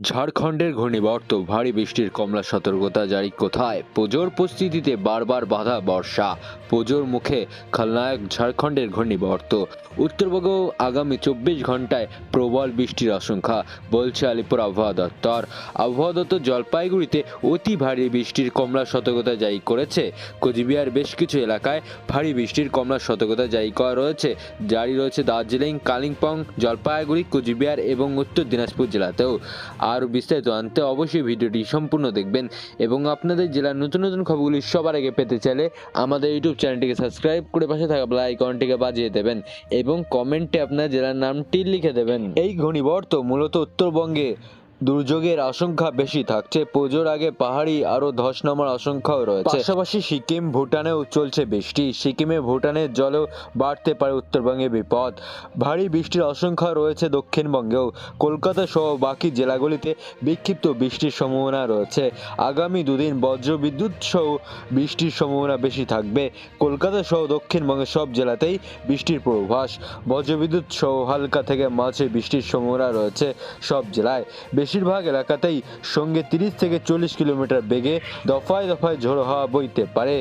ঝাড়খণ্ডের ঘূর্ণিবর্ত, ভারী বৃষ্টির কমলা সতর্কতা জারি কোথায়? পুজোর প্রস্তুতিতে বারবার বাধা বর্ষা। পুজোর মুখে খলনায়ক ঝাড়খণ্ডের ঘূর্ণিবর্ত। উত্তরবঙ্গ আগামী চব্বিশ ঘন্টায় প্রবল বৃষ্টির আশঙ্কা, বলছে আলিপুর আবহাওয়া দপ্তর। আবহাওয়া দপ্তর জলপাইগুড়িতে অতি ভারী বৃষ্টির কমলা সতর্কতা জারি করেছে। কোচবিহার বেশ কিছু এলাকায় ভারী বৃষ্টির কমলা সতর্কতা জারি করা রয়েছে। জারি রয়েছে দার্জিলিং, কালিম্পং, জলপাইগুড়ি, কোচবিহার এবং উত্তর দিনাজপুর জেলাতেও। আর বিস্তারিত আনতে অবশ্যই ভিডিওটি সম্পূর্ণ দেখবেন এবং আপনাদের জেলার নতুন নতুন খবরগুলি সবার আগে পেতে চাইলে আমাদের ইউটিউব চ্যানেলটিকে সাবস্ক্রাইব করে পাশে থাকা বেল আইকনটিকে বাজিয়ে দেবেন এবং কমেন্টে আপনার জেলার নামটি লিখে দেবেন। এই ঘূর্ণিবর্ত মূলত উত্তরবঙ্গে দুর্যোগের আশঙ্কা বেশি থাকছে। পুজোর আগে পাহাড়ি আরও ধস নামার আশঙ্কাও রয়েছে। পাশাপাশি সিকিম, ভুটানেও চলছে বৃষ্টি। সিকিমে ভুটানের জলেও বাড়তে পারে উত্তরবঙ্গে বিপদ। ভারী বৃষ্টির আশঙ্কা রয়েছে দক্ষিণবঙ্গেও। কলকাতা সহ বাকি জেলাগুলিতে বিক্ষিপ্ত বৃষ্টির সম্ভাবনা রয়েছে। আগামী দুদিন বজ্রবিদ্যুৎ সহ বৃষ্টির সম্ভাবনা বেশি থাকবে। কলকাতা সহ দক্ষিণবঙ্গের সব জেলাতেই বৃষ্টির পূর্বাভাস। বজ্রবিদ্যুৎ সহ হালকা থেকে মাঝে বৃষ্টির সম্ভাবনা রয়েছে সব জেলায়। বেশিরভাগ এলাকাতেই সঙ্গে তিরিশ থেকে চল্লিশ কিলোমিটার বেগে দফায় দফায় ঝোড়ো হাওয়া বইতে পারে।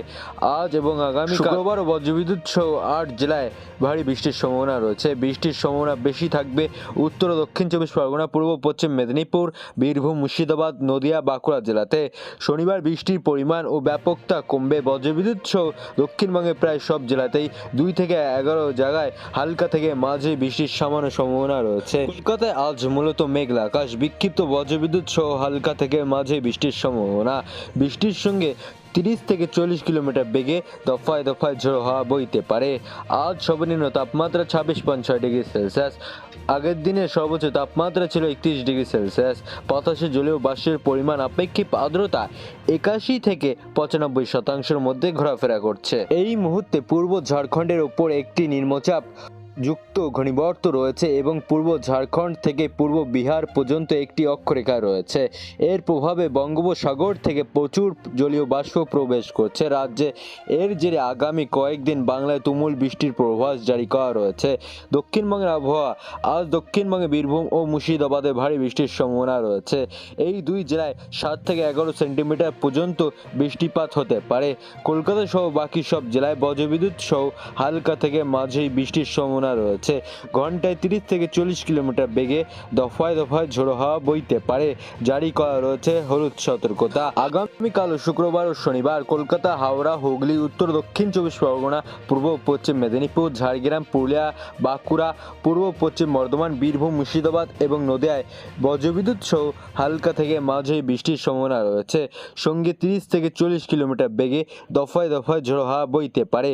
আজ এবং আগামী শুক্রবার ও বজ্রবিদ্যুৎ সহ আট জেলায় ভারী বৃষ্টির সম্ভাবনা রয়েছে। বৃষ্টির সম্ভাবনা বেশি থাকবে উত্তর ও দক্ষিণ চব্বিশ পরগনা, পূর্ব পশ্চিম মেদিনীপুর, বীরভূম, মুর্শিদাবাদ, নদিয়া, বাঁকুড়া জেলাতে। শনিবার বৃষ্টির পরিমাণ ও ব্যাপকতা কমবে। বজ্রবিদ্যুৎ সহ দক্ষিণবঙ্গের প্রায় সব জেলাতেই দুই থেকে এগারো জায়গায় হালকা থেকে মাঝে বৃষ্টির সামান্য সম্ভাবনা রয়েছে। কলকাতায় আজ মূলত মেঘলা, আকাশ বিক্ষিপ্ত বজ্রবিদ্যুৎ সহ হালকা থেকে মাঝে বৃষ্টির সম্ভাবনা। বৃষ্টির সঙ্গে তিরিশ থেকে চল্লিশ কিলোমিটার বেগে দফায় দফায় ঝোড়ো হাওয়া বইতে পারে। আজ সর্বনিম্ন তাপমাত্রা ছাব্বিশ পয়েন্ট ছয় ডিগ্রি সেলসিয়াস। আগের দিনে সর্বোচ্চ তাপমাত্রা ছিল একত্রিশ ডিগ্রি সেলসিয়াস। বাতাসে জলীয় বাষ্পের পরিমাণ আপেক্ষিক আর্দ্রতা একাশি থেকে পঁচানব্বই শতাংশের মধ্যে ঘোরাফেরা করছে। এই মুহূর্তে পূর্ব ঝাড়খণ্ডের ওপর একটি নিম্নচাপ যুক্ত ঘনীভূত রয়েছে এবং পূর্ব ঝাড়খণ্ড থেকে পূর্ব বিহার পর্যন্ত একটি অক্ষরেখা রয়েছে। এর প্রভাবে বঙ্গোপসাগর থেকে প্রচুর জলীয় বাষ্প প্রবেশ করছে। রাজ্যে এর জেরে আগামী কয়েকদিন বাংলায় তুমুল বৃষ্টির পূর্বাভাস জারি করা রয়েছে। দক্ষিণবঙ্গের আবহাওয়া, আজ দক্ষিণবঙ্গে বীরভূম ও মুর্শিদাবাদে ভারী বৃষ্টির সম্ভাবনা রয়েছে। এই দুই জেলায় সাত থেকে এগারো সেন্টিমিটার পর্যন্ত বৃষ্টিপাত হতে পারে। কলকাতা সহ বাকি সব জেলায় বজ্রবিদ্যুৎ সহ হালকা থেকে মাঝেই বৃষ্টির সম্ভাবনা রয়েছে। ঘন্টায় তিরিশ থেকে চল্লিশ কিলোমিটার বেগে দফায় দফায় ঝোড়ো হাওয়া বইতে পারে। জারি করা রয়েছে হলুদ সতর্কতা। আগামীকাল শুক্রবার ও শনিবার কলকাতা, হাওড়া, হুগলি, উত্তর, দক্ষিণ চব্বিশ পরগনা, পূর্ব পশ্চিম মেদিনীপুর, ঝাড়গ্রাম, পুরুলিয়া, বাঁকুড়া, পূর্ব পশ্চিম বর্ধমান, বীরভূম, মুর্শিদাবাদ এবং নদিয়ায় বজ্রবিদ্যুৎ সহ হালকা থেকে মাঝে বৃষ্টির সম্ভাবনা রয়েছে। সঙ্গে তিরিশ থেকে চল্লিশ কিলোমিটার বেগে দফায় দফায় ঝোড়ো হাওয়া বইতে পারে।